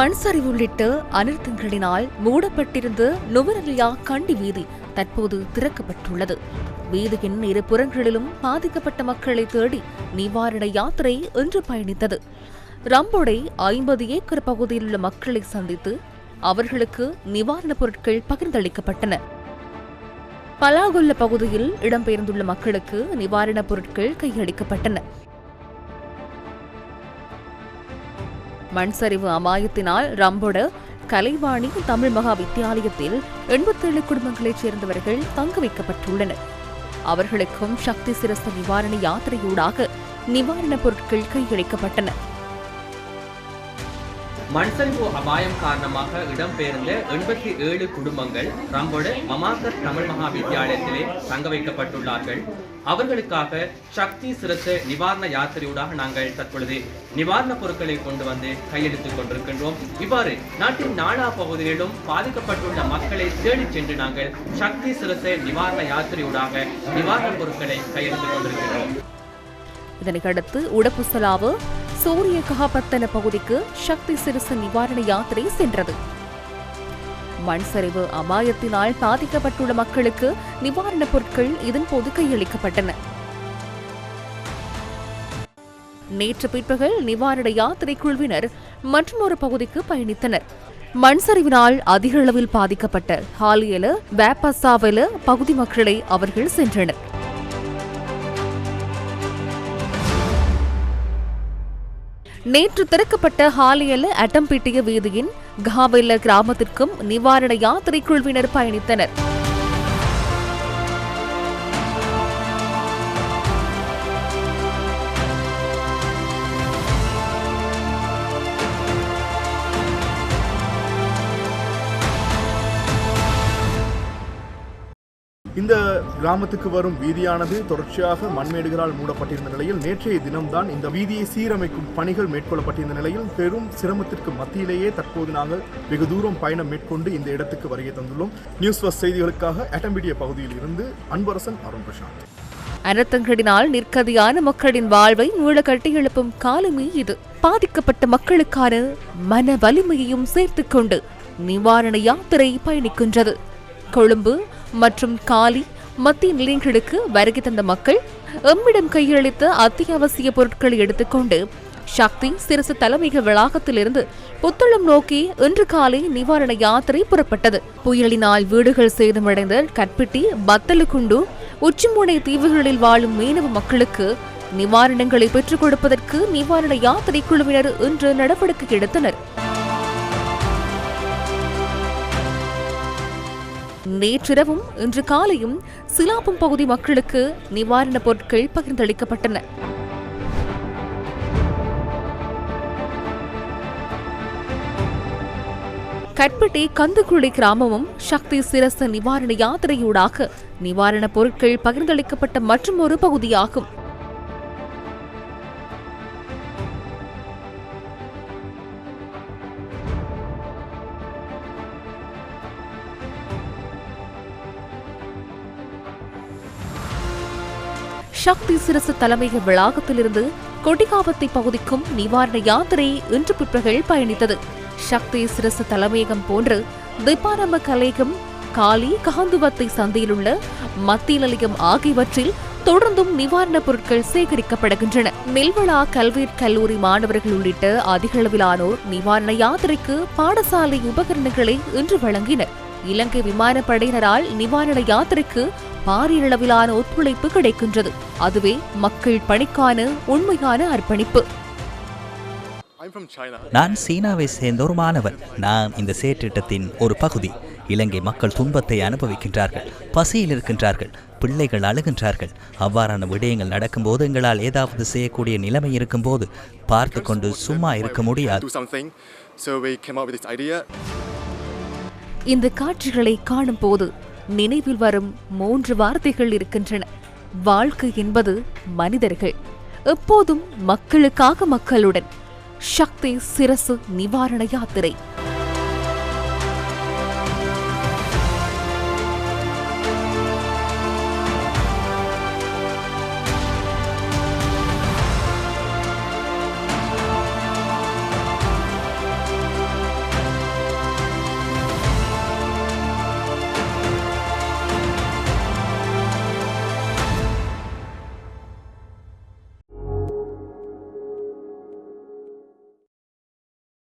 மண் சரிவு உள்ளிட்ட அனர்த்தங்களினால் மூடப்பட்டிருந்த நுவரலியா கண்டி வீதி தற்போது திறக்கப்பட்டுள்ளது. வீதியின் இரு புறங்களிலும் பாதிக்கப்பட்ட மக்களை தேடி நிவாரண யாத்திரை இன்று பயணித்தது. ரம்போடை ஐம்பது ஏக்கர் பகுதியில் உள்ள மக்களை சந்தித்து அவர்களுக்கு நிவாரணப் பொருட்கள் பகிர்ந்தளிக்கப்பட்டன. பலாகொல்ல பகுதியில் இடம்பெயர்ந்துள்ள மக்களுக்கு நிவாரணப் பொருட்கள் கையளிக்கப்பட்டன. மண் சரிவு அபாயத்தினால் ரம்பொட கலைவாணி தமிழ் மகா வித்தியாலயத்தில் எண்பத்தேழு குடும்பங்களைச் சேர்ந்தவர்கள் தங்க வைக்கப்பட்டுள்ளனர். அவர்களுக்கும் சக்தி சிரச நிவாரண யாத்திரையூடாக நிவாரணப் பொருட்கள் கையளிக்கப்பட்டன. மண்சரிவு அபாயம் காரணமாக இடம்பெயர்ந்த எண்பத்தி ஏழு குடும்பங்கள் ரம்போடு மமாக்கர் தமிழ் மகா வித்தியாலயத்திலே தங்க வைக்கப்பட்டுள்ளார்கள். அவர்களுக்காக சக்தி சிறுத்த நிவாரண யாத்திரையூடாக நாங்கள் தற்பொழுது நிவாரணப் பொருட்களை கொண்டு வந்து கையெழுத்துக் கொண்டிருக்கின்றோம். இவ்வாறு நாட்டின் நாலா பகுதிகளிலும் பாதிக்கப்பட்டுள்ள மக்களை தேடிச் சென்று நாங்கள் சக்தி சிறுத்த நிவாரண யாத்திரையூடாக நிவாரணப் பொருட்களை கையெழுத்துக் கொண்டிருக்கின்றோம் இதனையடுத்து உடப்புசலாவு சூரிய ககாபத்தன பகுதிக்கு சக்தி சிறுசு நிவாரண யாத்திரை சென்றது. மண் சரிவு அபாயத்தினால் பாதிக்கப்பட்டுள்ள மக்களுக்கு நிவாரணப் பொருட்கள் இதன்போது கையளிக்கப்பட்டன. நேற்று பிற்பகல் நிவாரண யாத்திரை குழுவினர் மற்றொரு பகுதிக்கு பயணித்தனர். மண் சரிவினால் அதிக அளவில் பாதிக்கப்பட்ட ஹாலியல வேப்பசாவல பகுதி மக்களை அவர்கள் சென்றனர். நேற்று திறக்கப்பட்ட ஹாலியல்ல அட்டம்பிட்டிய வீதியின் காவெல்ல கிராமத்திற்கும் நிவாரண யாத்திரை குழுவினர் பயணித்தனர். இந்த கிராமத்துக்கு வரும் வீதியானது தொடர்ச்சியாக மண்மேடுகளால் மூடப்பட்டிருந்த நிலையில் நேற்றைய தினம்தான் இந்த வீதியை சீரமைக்கும் பணிகள் மேற்கொள்ளப்பட்டிருந்த நிலையில் பெரும் சிரமத்திற்கு மத்தியிலேயே தற்போது நாங்கள் வெகு தூரம் பயணம் மேற்கொண்டு இந்த இடத்துக்கு வருகை தந்துள்ளோம். நியூஸ் ஃபர்ஸ்ட் செய்திகளுக்காக அட்டம்பிடிய பகுதியில் இருந்து அன்பரசன் அருண் பிரசாந்த். அனர்த்தங்களினால் நிற்கதியான மக்களின் வாழ்வை மீள கட்டியெழுப்பும் காலமே இது. பாதிக்கப்பட்ட மக்களுக்கான மன வலிமையையும் சேர்த்துக்கொண்டு நிவாரண யாத்திரை பயணிக்கின்றது. கொழும்பு மற்றும் காலி மத்திய நிலையங்களுக்கு வருகை தந்த மக்கள் எம்மிடம் கையளித்த அத்தியாவசிய பொருட்களை எடுத்துக்கொண்டு சக்தி சிறுசு தலைமையக வளாகத்திலிருந்து புத்தளம் நோக்கி இன்று காலை நிவாரண யாத்திரை புறப்பட்டது. புயலினால் வீடுகள் சேதமடைந்த கட்பிட்டி பத்தலுக்குண்டு உச்சிமுனை தீவுகளில் வாழும் மீனவ மக்களுக்கு நிவாரணங்களை பெற்றுக் கொடுப்பதற்கு நிவாரண யாத்திரை குழுவினர் இன்று நடவடிக்கை எடுத்தனர். நேற்றிரவும் இன்று காலையும் சிலாபம் பகுதி மக்களுக்கு நிவாரணப் பொருட்கள் பகிர்ந்தளிக்கப்பட்டன. கட்பட்டி கந்துக்குழி கிராமமும் சக்தி சிரச நிவாரண யாத்திரையூடாக நிவாரணப் பொருட்கள் பகிர்ந்தளிக்கப்பட்ட மற்றும் ஒரு பகுதியாகும். சக்தி சிரசு தலைமையக வளாகத்திலிருந்து கொடிகாவத்தை பகுதிக்கும் நிவாரண யாத்திரை இன்று பிற்பகல் பயணித்தது. சக்தி சிரசு தலைமையகம் போன்று திப்பாரம்ப கலையகம் காலி காந்துவத்தை சந்தையிலுள்ள மத்திய நிலையம் ஆகியவற்றில் தொடர்ந்தும் நிவாரணப் பொருட்கள் சேகரிக்கப்படுகின்றன. நெல்வளா கல்வி கல்லூரி மாணவர்கள் உள்ளிட்ட அதிக அளவிலானோர் நிவாரண யாத்திரைக்கு பாடசாலை உபகரணங்களை இன்று வழங்கினர். இலங்கை விமானப்படையினரால் நிவாரண யாத்திரைக்கு பாரிய அளவிலான ஒத்துழைப்பு கிடைக்கின்றது. அதுவே மக்கள் பணிக்கான உண்மையான அர்ப்பணிப்பு. நான் சீனாவை சேர்ந்த ஒரு மாணவன். நான் இந்த செயற்றிட்டத்தின் ஒரு பகுதி. இலங்கை மக்கள் துன்பத்தை அனுபவிக்கின்றார்கள். பசியில் இருக்கின்றார்கள். பிள்ளைகள் அழுகின்றார்கள். அவ்வாறான விடயங்கள் நடக்கும்போது எங்களால் ஏதாவது செய்யக்கூடிய நிலைமை இருக்கும்போது பார்த்து கொண்டு சும்மா இருக்க முடியாது. இந்த காட்சிகளை காணும் போது நினைவில் வரும் மூன்று வார்த்தைகள் இருக்கின்றன. வாழ்க்கை என்பது மனிதர்கள். எப்போதும் மக்களுக்காக மக்களுடன். சக்தி சிரசு நிவாரண யாத்திரை.